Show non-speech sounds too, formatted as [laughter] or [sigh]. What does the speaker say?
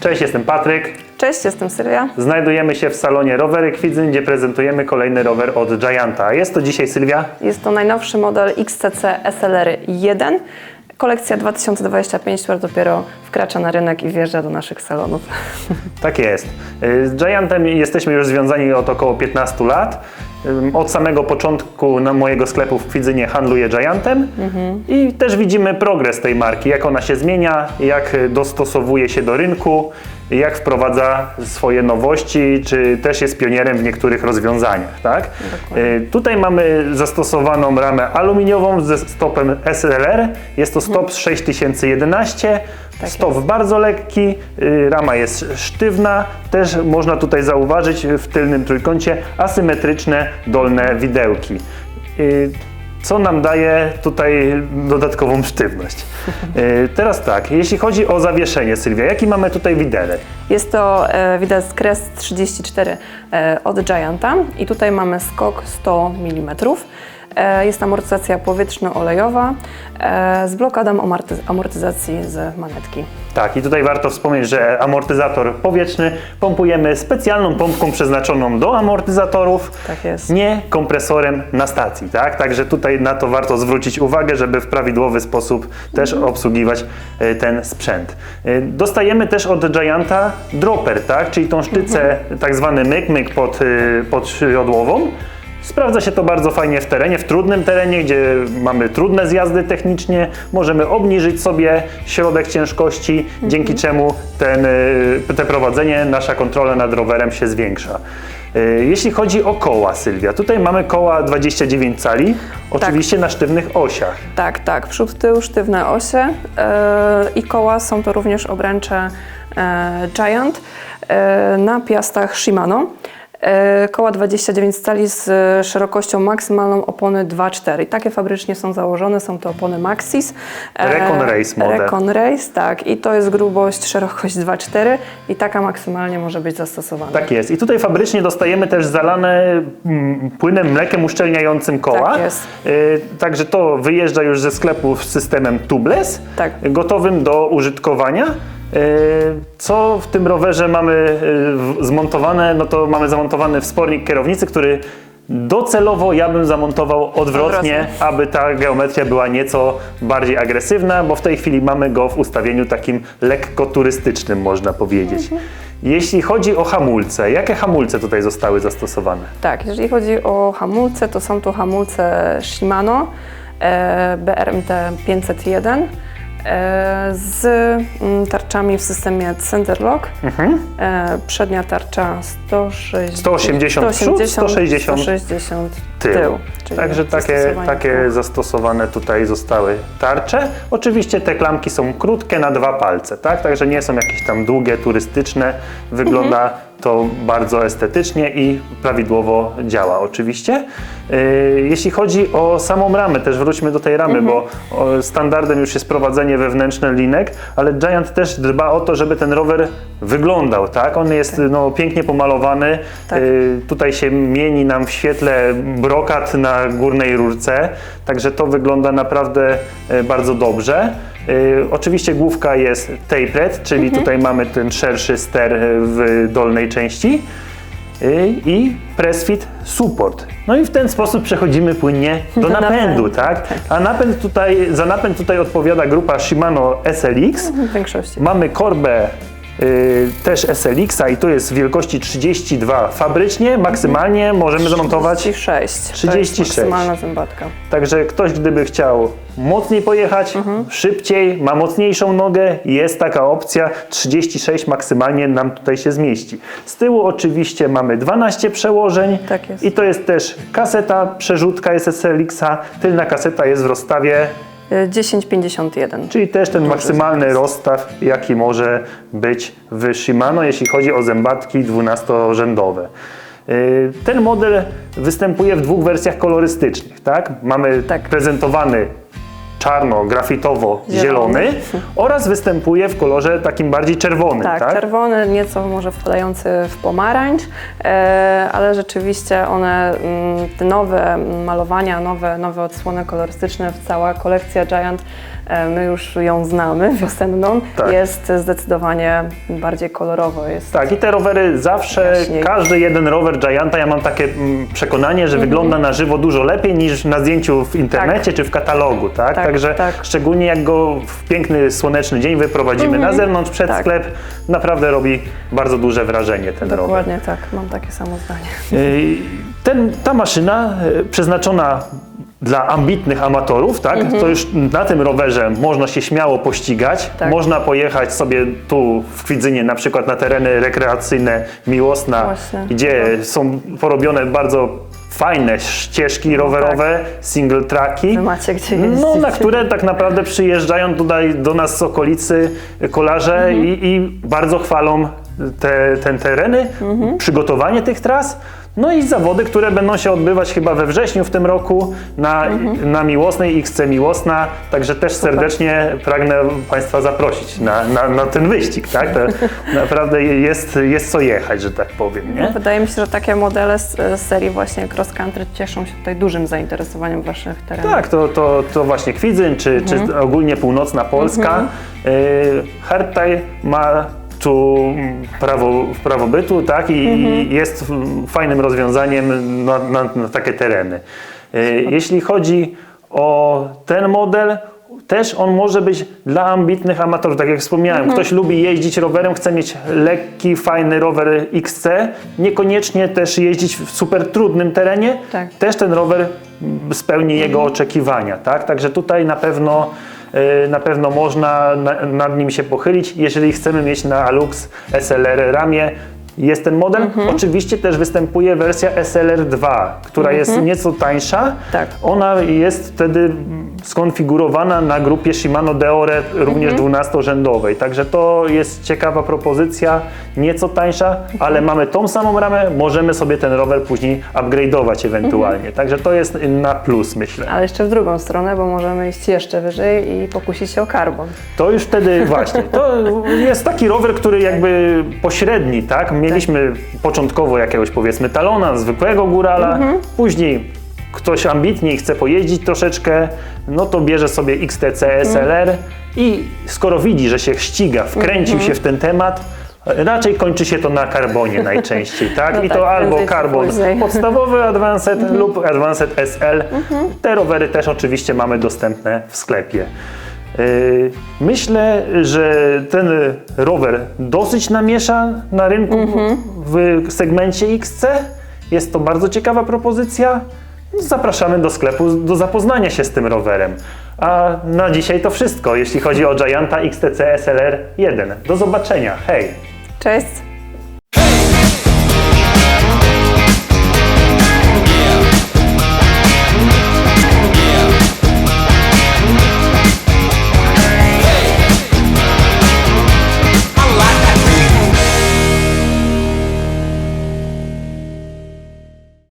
Cześć, jestem Patryk. Cześć, jestem Sylwia. Znajdujemy się w salonie Rowery Kwidzyn, gdzie prezentujemy kolejny rower od Gianta. Jest to dzisiaj Sylwia. Jest to najnowszy model XCC SLR 1. Kolekcja 2025, która dopiero wkracza na rynek i wjeżdża do naszych salonów. [laughs] Tak jest. Y, Z Giantem jesteśmy już związani od około 15 lat. Od samego początku na mojego sklepu w Kwidzynie handluję Giantem. I też widzimy progres tej marki, jak ona się zmienia, jak dostosowuje się do rynku, jak wprowadza swoje nowości, czy też jest pionierem w niektórych rozwiązaniach. Tak? Y, Tutaj mamy zastosowaną ramę aluminiową ze stopem SLR. Jest to stop z 6011. Tak Stop bardzo lekki, y, rama jest sztywna, też można tutaj zauważyć w tylnym trójkącie asymetryczne dolne widełki. Co nam daje tutaj dodatkową sztywność. Y, Teraz tak, jeśli chodzi o zawieszenie, Sylwia, jaki mamy tutaj widelec? Jest to e, widać Crest 34 e, od Gianta i tutaj mamy skok 100 mm. E, jest amortyzacja powietrzno-olejowa e, z blokadą amorty- amortyzacji z manetki. Tak, i tutaj warto wspomnieć, że amortyzator powietrzny pompujemy specjalną pompką przeznaczoną do amortyzatorów, Tak jest. nie kompresorem na stacji, tak? Także tutaj na to warto zwrócić uwagę, żeby w prawidłowy sposób też obsługiwać e, ten sprzęt. Dostajemy też od Gianta dropper, tak? Czyli tą sztycę, tak zwany myk-myk pod, pod jodłową. Sprawdza się to bardzo fajnie w terenie, w trudnym terenie, gdzie mamy trudne zjazdy technicznie. Możemy obniżyć sobie środek ciężkości, dzięki czemu ten, y, te prowadzenie, nasza kontrola nad rowerem się zwiększa. Y, Jeśli chodzi o koła, Sylwia, tutaj mamy koła 29 cali, oczywiście na sztywnych osiach. Tak, tak. Przód, tył, sztywne osie e, i koła są to również obręcze e, Giant e, na piastach Shimano. E, koła 29 stali z e, szerokością maksymalną opony 2,4. I takie fabrycznie są założone, są to opony Maxis. E, Recon Race model. Recon Race, tak. I to jest grubość, szerokość 2,4 i taka maksymalnie może być zastosowana. Tak jest. I tutaj fabrycznie dostajemy też zalane mm, płynem mlekiem uszczelniającym koła. Tak jest. Y, Także to wyjeżdża już ze sklepu z systemem tubeless, Tak. gotowym do użytkowania. Y, Co w tym rowerze mamy w- zmontowane? No to mamy zamontowany wspornik kierownicy, który docelowo ja bym zamontował odwrotnie, Odwrotnie. aby ta geometria była nieco bardziej agresywna, bo w tej chwili mamy go w ustawieniu takim lekko turystycznym, można powiedzieć. Mhm. Jeśli chodzi o hamulce, jakie hamulce tutaj zostały zastosowane? Tak, jeżeli chodzi o hamulce, to są to hamulce Shimano e, BRMT 501 e, z mm, tarczami w systemie Center Lock. E, przednia tarcza 160, 180 przód, 160 160 tył. tył. Także takie, takie zastosowane tutaj zostały tarcze. Oczywiście te klamki są krótkie na dwa palce, tak? Także nie są jakieś tam długie, turystyczne. Wygląda Mhm. To bardzo estetycznie i prawidłowo działa oczywiście. Yy, jeśli chodzi o samą ramę, też wróćmy do tej ramy, Mhm. bo standardem już jest prowadzenie wewnętrzne linek, ale Giant też dba o to, żeby ten rower wyglądał, tak? On jest no, pięknie pomalowany. Tak. Yy, tutaj się mieni nam w świetle brokat na górnej rurce, także to wygląda naprawdę e, bardzo dobrze. E, Oczywiście główka jest tapered, czyli Mhm. tutaj mamy ten szerszy ster e, w dolnej części E, i pressfit support. No i w ten sposób przechodzimy płynnie [laughs] do, Do napędu, napędu, tak? A napęd tutaj, za napęd tutaj odpowiada grupa Shimano SLX. W większości. Mamy korbę y, też SLX-a i to jest wielkości 32 fabrycznie, maksymalnie możemy zamontować. 36. To 36. jest maksymalna zębatka. Także ktoś gdyby chciał mocniej pojechać, szybciej, ma mocniejszą nogę, jest taka opcja, 36 maksymalnie nam tutaj się zmieści. Z tyłu oczywiście mamy 12 przełożeń Tak i to jest też kaseta, przerzutka jest SLX-a, tylna kaseta jest w rozstawie 1051. Czyli też ten maksymalny rozstaw, jaki może być w Shimano, jeśli chodzi o zębatki 12-rzędowe. Yy, Ten model występuje w dwóch wersjach kolorystycznych. Tak? Mamy Tak. prezentowany czarno-grafitowo-zielony Zielony. oraz występuje w kolorze takim bardziej czerwonym. Tak, Tak, czerwony, nieco może wpadający w pomarańcz, e, ale rzeczywiście one, mm, te nowe malowania, nowe, nowe odsłony kolorystyczne, cała kolekcja Giant my już ją znamy, [laughs] wiosenną, Tak. jest zdecydowanie bardziej kolorowo. Jest Tak, i te rowery zawsze, Jaśniej. każdy jeden rower Gianta, ja mam takie mm, przekonanie, że wygląda na żywo dużo lepiej niż na zdjęciu w internecie czy w katalogu, tak? Tak, Także tak. szczególnie jak go w piękny, słoneczny dzień wyprowadzimy na zewnątrz, przed Tak. sklep, naprawdę robi bardzo duże wrażenie ten rower. dokładnie tak, mam takie samo zdanie. Yy, Ten, ta maszyna yy, przeznaczona dla ambitnych amatorów, tak? Mhm. To już na tym rowerze można się śmiało pościgać. Tak. Można pojechać sobie tu w Kwidzynie na przykład na tereny rekreacyjne Miłosna, Właśnie. gdzie są porobione bardzo fajne ścieżki rowerowe, single tracki. Wy macie gdzie No, na które tak naprawdę przyjeżdżają tutaj do nas z okolicy kolarze Mhm. i, i bardzo chwalą te, te tereny, Mhm. przygotowanie tych tras. No i zawody, które będą się odbywać chyba we wrześniu w tym roku na, Mhm. na Miłosnej, XC Miłosna. Także też serdecznie pragnę Państwa zaprosić na, na, na ten wyścig. Tak? To [laughs] naprawdę jest, jest co jechać, że tak powiem. Nie? Wydaje mi się, że takie modele z, z serii właśnie cross country cieszą się tutaj dużym zainteresowaniem waszych terenach. Tak, to, to, to właśnie Kwidzyn, czy, czy ogólnie północna Polska. Y, Hertaj ma tu prawo, prawo bytu, tak, i i jest fajnym rozwiązaniem na, na, na takie tereny. Y, Jeśli chodzi o ten model, też on może być dla ambitnych amatorów, tak jak wspomniałem. Ktoś lubi jeździć rowerem, chce mieć lekki, fajny rower XC, niekoniecznie też jeździć w super trudnym terenie. Tak. Też ten rower spełni jego oczekiwania, tak? Także tutaj na pewno na pewno można na, nad nim się pochylić. Jeżeli chcemy mieć na Alux SLR ramię, jest ten model. Oczywiście też występuje wersja SLR 2, która jest nieco tańsza. Tak. Ona jest wtedy skonfigurowana na grupie Shimano Deore również 12-rzędowej. Także to jest ciekawa propozycja, nieco tańsza, ale mamy tą samą ramę, możemy sobie ten rower później upgrade'ować ewentualnie. Także to jest na plus, myślę. Ale jeszcze w drugą stronę, bo możemy iść jeszcze wyżej i pokusić się o karbon. To już wtedy [laughs] właśnie, to jest taki rower, który jakby pośredni, tak? Mieliśmy początkowo jakiegoś powiedzmy talona, zwykłego górala, później ktoś ambitniej chce pojeździć troszeczkę, no to bierze sobie XTC SLR i skoro widzi, że się ściga, wkręcił się w ten temat, raczej kończy się to na karbonie najczęściej, tak? No I tak, to albo karbon później. podstawowy Advanced lub Advanced SL. Te rowery też oczywiście mamy dostępne w sklepie. Yy, Myślę, że ten rower dosyć namiesza na rynku w segmencie XC. Jest to bardzo ciekawa propozycja. Zapraszamy do sklepu do zapoznania się z tym rowerem. A na dzisiaj to wszystko, jeśli chodzi o Gianta XTC SLR 1. Do zobaczenia. Hej! Cześć!